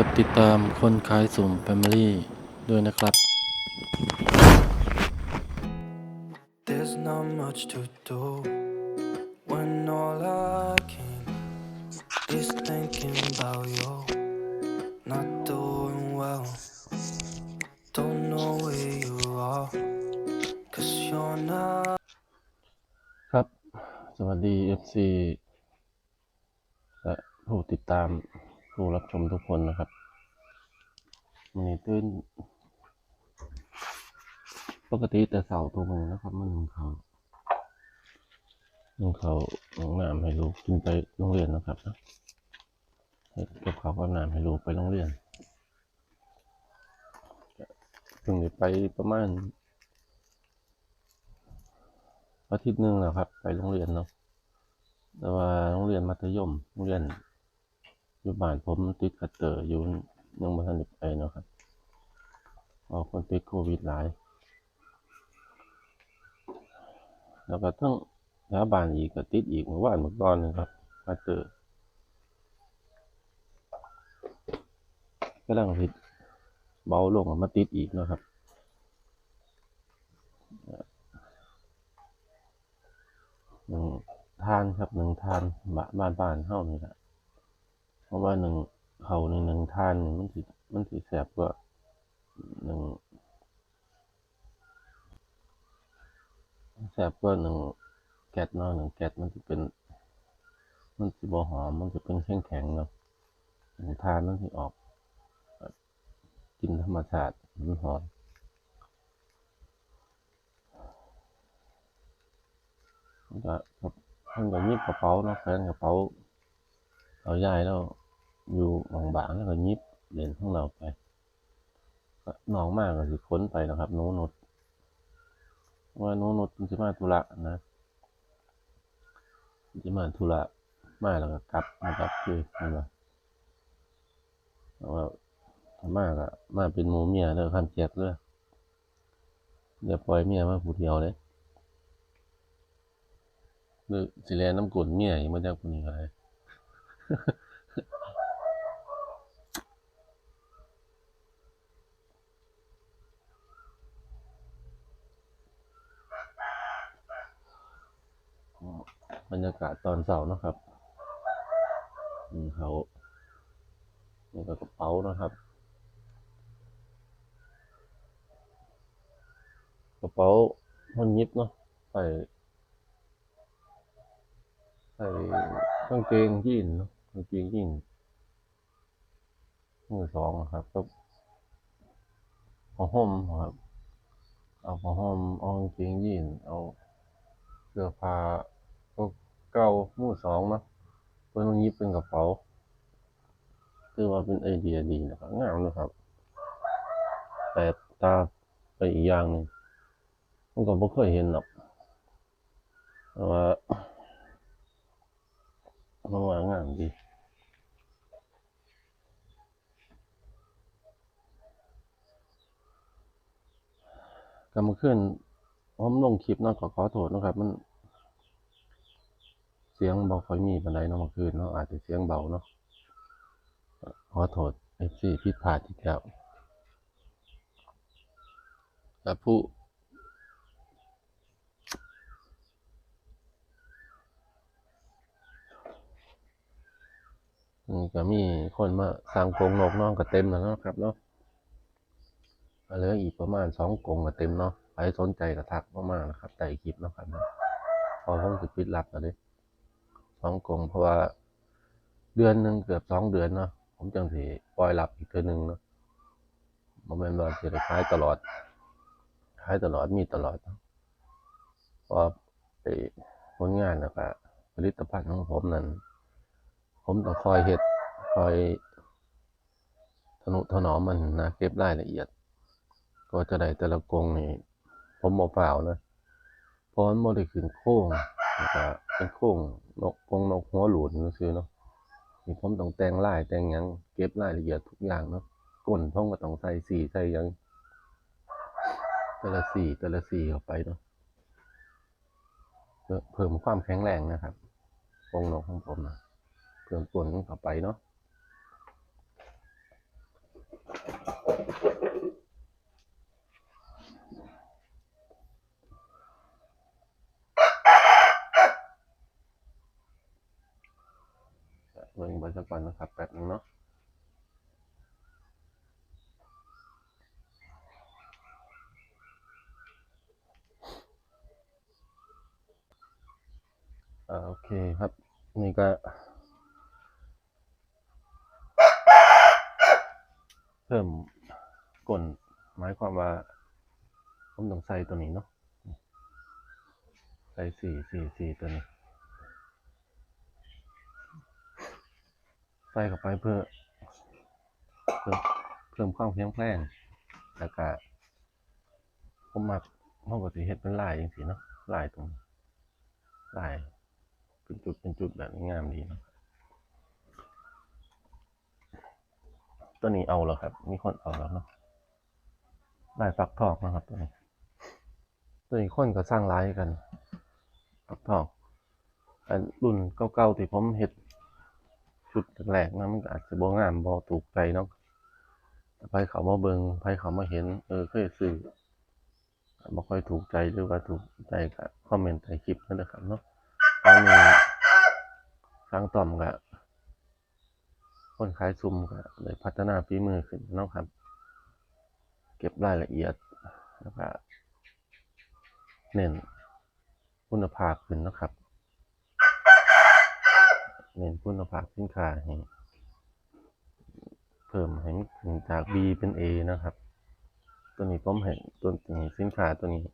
กดติดตามคนขายสุ่ม Family ด้วยนะครับ There's not much to do when all I can is thinking about you. Not doing well, don't know where you are, cause you're not. ครับ สวัสดี FC และผู้ติดตาม ผู้รับชมทุกคนนะครับมันนี้ตื่นปกติแต่เสาตัวมือนะครับมันหนึ่งเขาหนึ่งเขาหนึ่งน้ำให้ลูกกินไปโรงเรียนนะครับนะให้เก็บเขากับน้ำให้ลูกไปโรงเรียนเพิ่งได้ไปประมาณอาทิตย์หนึ่งแล้วครับ ไปโรงเรียนเนาะแต่ว่าโรงเรียนมัธยมโรงเรียน อยู่บ้านผมติดคัตเตอร์อยู่ยังไม่ทันไปเนาะครับเพอคนติดโควิดหลาย แล้วก็ทั้งสถาบานอีกก็ติดอีกเมื่อวานเมื่อก่อนนึงครับคัตเตอร์ก็ลังผิดเบาลงมาติดอีกนะครับหนึ่งทานครับหนึ่งทานบ้านบ้านบ้าเฮานี่แหละ เพราะว่าหนึ่งเขาในหนึ่งทานนี่มันสิมันสิแสบกว่าหนึ่งแสบกว่าหนึ่งแก๊สเนาะหนึ่งแก๊สมันจะเป็น มันสิบ่หอมมันจะเป็นแข็งแข็งเนาะหนึ่งทานมันสิออกกินธรรมชาติมันหอมมันก็มันก็ยิบกระเป๋าเนาะแฟนกระเป๋า เอาย้ายแล้วอยู่หมองบางแล้วก็ยิบเหรียญของเราไปน้องมากก็สิค้นไปนะครับโน้นุดว่าโน้นุดมันสิมาธุระนะสิมาธุระมาแล้วก็กลับมากับคือมันว่าแต่ว่ามาก็มาเป็นหมูเมียเด้อคันเจ็บเลยอย่าปล่อยเมียมาผู้เดียวเลยหรือสิแลน้ำกลนเมียยังไม่ได้คนนี้อะไร บรรยากาศตอนเสาร์นะครับอืมเขานี่ก็กระเป๋านะครับ กระเป๋ามันยิบเนาะใส่ใส่กางเกงยีนเนอะ กางเกงยีนส์มือสองครับ ก็ผ้าห่มครับ เอาผ้าห่มเอากางเกงยีนเอาเสื้อผ้าก็เก่ามือสองนาะเพื่อนต้องยิบเป็นกระเป๋า คือว่าเป็นไอเดียดีนะครับงามนะครับ แต่ตาไปอีกอย่างหนึ่งมันก็ไม่เคยเห็นหรอกแต่ว่าเพราะว่างามดี ก็มาขึ้นผมลงคลิปนาะก็ขอโทษนะครับ มัน เสียงเบาค่อยมีปันไดเนาะเมื่อคืนเนาะอาจจะเสียงเบาเนาะขอโทษเอฟซีผิดพลาดอีกแล้วแต่ผู้ก็มีคนมาสร้างกรงนกน้องก็เต็มแล้วนะครับเนาะ เหลืออีกประมาณสองกงก็เต็มเนาะใครสนใจก็ทักมากๆนะครับใต้คลิปเนาะครับนะพอผมสิปิดรับแล้วด้สองกงเพราะว่าเดือนหนึ่งเกือบสองเดือนเนาะผมจังสิปล่อยรับอีกเทื่อหนึ่งเนาะบ่แม่นว่าสิได้ขายตลอดขายตลอดมีตลอดเพราะว่าไอ้ผลงานแล้วก็ผลิตภัณฑ์ของผมนั้น ผมต้องคอยเห็ดคอยทนุถนอมมันนะเก็บรายละเอียด ก็จะได้แต่ละกรงนี่ผมบอกเปล่านะเพราะมันไม่ได้ขึ้นโค้งแล้วก็เป็นโค้งนกกงนกหัวหลุนซื้อเนาะนี่ผมต้องแต่งลายแต่งยังเก็บรายละเอียดทุกอย่างเนาะก้นผมก็ต้องใส่สีใส่ยังแต่ละสีแต่ละสีเข้าไปเนาะเพิ่มความแข็งแรงนะครับกงนกของผมนะเพิ่มส่วนเข้าไปเนาะ ว้สักก่อนนะครับแป๊บนึงเนาะอ่าโอเคครับ นี่ก็ เพิ่มกลหมายความว่าผมต้องใส่ตัวนี้เนาะใส่สี่สี่สี่ตัวนี้ ส่เข้าไปเพื่อ เพิ่มเพิ่มความแข็งแรงแล้วก็ผมมักห้องก็สิเฮ็ดเป็นลายอย่างสีเนาะลายตรงลายเป็นจุดเป็นจุดแบบนี้งามดีเนาะตัวนี้เอาแล้วครับ มีคนเอาแล้วเนาะลายฟักทองนะครับตัวนี้ ตัวนี้คนก็สร้างลายกันฟักทองอันรุ่นเก่าๆที่ผมเฮ็ด ชุดแรกๆนะมันอาจจะบ่งามบ่ถูกใจเนาะไปเขามาเบิงไปเขามาเห็น เออเคยซื้อบ่ค่อยถูกใจหรือว่าถูกใจก็คอมเมนต์ใต้คลิปนั่นนะครับเนาะตอนนี้ทางต่อมก็คนขายซุ่มก็เลยพัฒนาฝีมือขึ้นเนาะครับ เก็บรายละเอียดแล้วก็เน้นคุณภาพขึ้นนะครับ เน้นคุณภาพสินค้าให้เพิ่มให้มันขึ้นจาก B เป็น A นะครับ ตัวนี้ผมเห็นตัวนี้สินค้าตัวนี้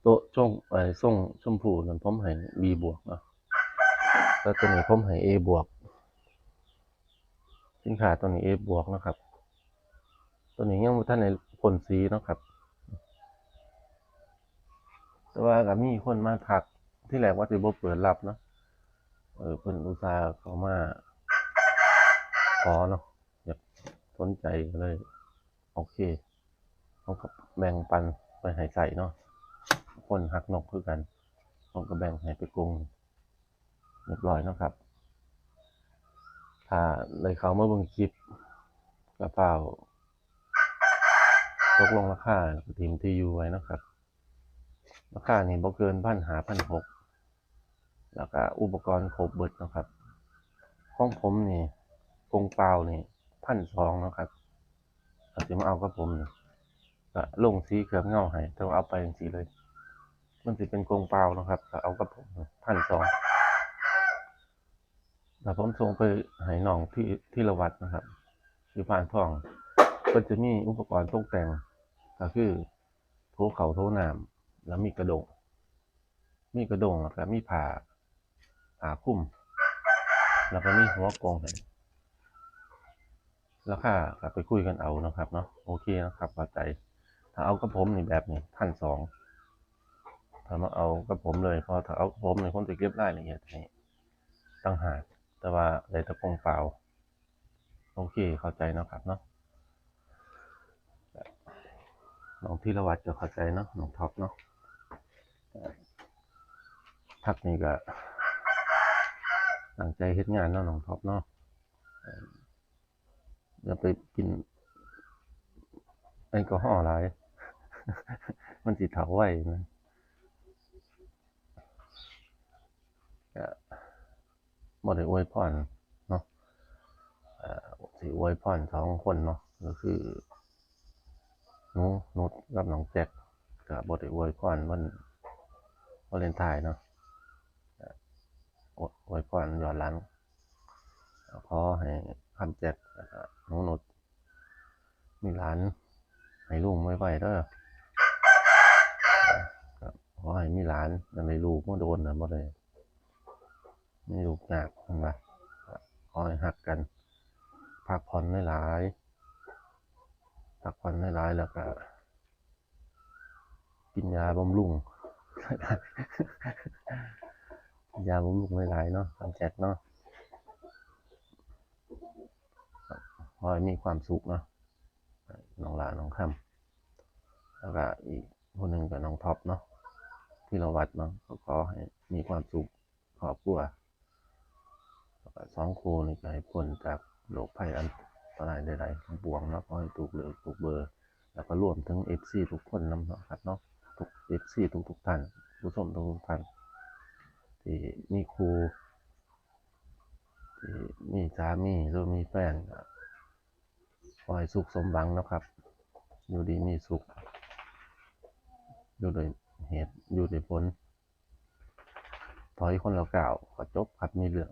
โตัวช่วงไอ้ส่งชมพูนั่นผมให้ B บวกนะแล้วตัวนี้ผมให้ A บวกสินค้าตัวนี้ A บวกนะครับ ตัวนี้ยังบ่ทันในผลสีนะครับแต่ว่าก็มีคนมาทักที่แรกว่าสิบ่เปิดรับเนาะ เออเพิ่นอุตส่าห์เข้ามาขอเนาะอยากสนใจก็เลย โอเคเขาก็แบ่งปันไปให้ใส่เนาะคนหักนกคือกันผมก็แบ่งให้ไปกรุงเรียบร้อยเนาะครับ ถ้าเลยเขาเมาเบิ่งคลิปกระเป๋าตกลงราคาทีมที่อยู่ไว้เนาะครับราคานี่บ่เกินพันหาพันหก แล้วก็อุปกรณ์ครบเบิดนะครับของผมนี่กรงเปล่านี่พันสองนะครับอาจะมาเอากับผมนี่ก็ลงสีเกือบเงาให้แต่ว่าเอาไปจังสีเลย มันสิเป็นกรงเปล่านะครับก็เอากับผมพันสองแต่ผมส่งไปให้น้องที่ที่ละวัดนะครับที่ผ่านทองก็จะมีอุปกรณ์ตกแต่ง ก็คือโถเขาโถน้ำแล้วมีกระดง มีกระดงแล้วก็มีผ่า ผ่าคลุมแล้วก็มีหัวกรงให้ราคาก็ไปคุยกันเอาเนาะครับเนาะโอเคนะครับพอใจ ถ้าเอากับผมนี่แบบนี้พันสองถ้ามาเอากับผมเลยเพอถ้าเอากับผมในคนจะเก็บรายละเอียดให้ตั้งหากแต่ว่าได้แตะกรงเปล่า โอเคเข้าใจเนาะครับเนาะน้องที่ละวัดจะเข้าใจเนาะน้องท็อปเนาะพักนี้ก็ ตั้งใจเฮ็ดงานเนาะน้องท็อปเนาะอย่าไปกินแอลกอฮอล์หลาย มันสิเถาไว้นะบ่ได้อวยพรเนาะอ่อสิอวยพรสองคนเนาะก็คือหนูนุชกับน้องแจ็คก็บ่ได้อวยพรมันวาเลนไทน์เนาะ อวยพรย้อนหลังขอให้คำแจกแล้วก็หนูนุชมีหลานให้ลูกไว้ไว้เด้อเอ่อก็ขอให้มีหลานอย่าได้ลูกมาโดนนะบ่ได้มีลูกยากเห็นปะขอให้หักกันพักผ่อนหลายพักผ่อนหลายแล้วก็กินยาบำรุง ยาบำรุงหลายๆเนาะทำแจกเนาะครับขอให้มีความสุขเนาะน้องลานน้องคำแล้วก็อีกคนหนึ่งกับน้องท็อปเนาะที่เราวัดเนาะก็ขอให้มีความสุขครอบครัวแล้วก็สองครูนี่ก็ให้พ้นจากโรคภัยอันตรายใดๆทั้งปวงเนาะขอให้ถูกเลือกถูกเบอร์ แล้วก็รวมถึงเอฟซีทุกคนนำเนาะครับเนาะทุกเอฟซีทุกทุกๆท่านผู้ชมทุกทุกท่าน ที่มีครูที่มีสามีหรือมีแฟนก็ขอให้สุขสมหวังนะครับ อยู่ดีมีสุข อยู่โดยเหตุอยู่โดยผลถอยคนละก้าวก็จบครับมีเรื่อง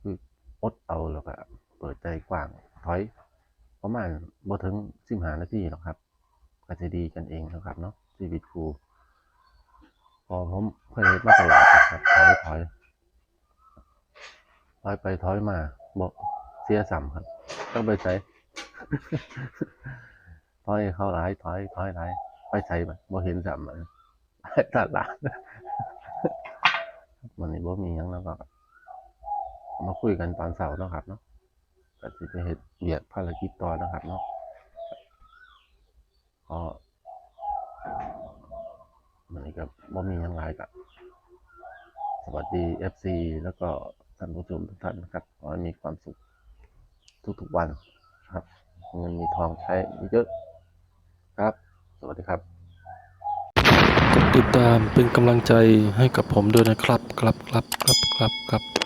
คืออดเอาแล้วก็เปิดใจกว้างถอยประมาณบ่ถึงสิบหานาทีหรอกครับ ก็จะดีกันเองนะครับเนาะชีวิตครู พอผมเคยเห็นมาตลอดครับถอยถอยถอยไปถอยมาบอกเสียสัมครับ ต้องไปใช้ถอยเข้าหลายถอยถอยหลายไปใช้ไปบ่เห็นสัมมันตลาดวันนี้บ่มีหยังแล้วก็มาคุยกันตอนเสาร์นะครับเนาะก็สิไปเฮ็ดเบียกภารกิจต่อนะครับเนาะก็ วันนี้ก็บ่มีอยังไรกับสวัสดี FC แล้วก็ท่านผู้ชมทุกท่านนะครับขอให้มีความสุขทุกๆวันครับเงินมีทองใช้เยอะครับ สวัสดีครับกดติดตามเป็นกำลังใจให้กับผมด้วยนะครับ ครับครับครับครับครับ